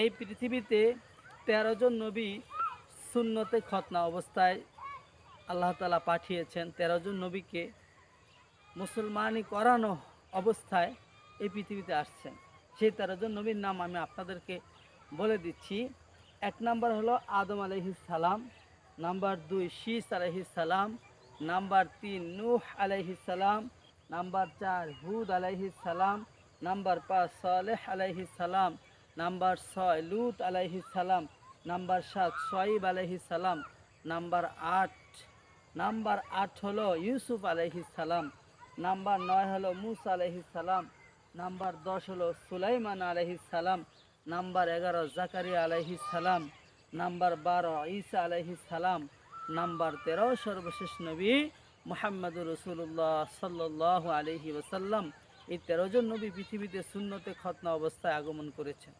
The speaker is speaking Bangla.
এই পৃথিবীতে তেরো জন নবী শূন্যতে খতনা অবস্থায় আল্লাহ তালা পাঠিয়েছেন। তেরো জন নবীকে মুসলমানি করানো অবস্থায় এই পৃথিবীতে আসছেন। সেই তেরো জন নবীর নাম আমি আপনাদেরকে বলে দিচ্ছি। এক নাম্বার হলো আদম সালাম, নাম্বার দুই শীষ সালাম, নাম্বার তিন নূহ সালাম, নাম্বার চার হুদ সালাম, নাম্বার পাঁচ সালেহ সালাম। নাম্বার ছয়, লুত আলাইহিস সালাম। নাম্বার সাত, সোয়াইব আলাইহিস সালাম। নাম্বার আট নাম্বার আট হলো ইউসুফ আলাইহিস সালাম। নাম্বার নয় হলো মুসা আলাইহিস সালাম। নাম্বার দশ হলো সুলাইমান আলাইহিস সালাম। নাম্বার এগারো, জাকারিয়া আলাইহিস সালাম। নাম্বার বারো, ঈসা আলাইহিস সালাম। নাম্বার তেরো, সর্বশেষ নবী মোহাম্মদুর রসুল্লাহ সাল্লাহ আলহি ওসাল্লাম এই তেরো জন নবী পৃথিবীতে শূন্যতে খতনা অবস্থায় আগমন করেছেন।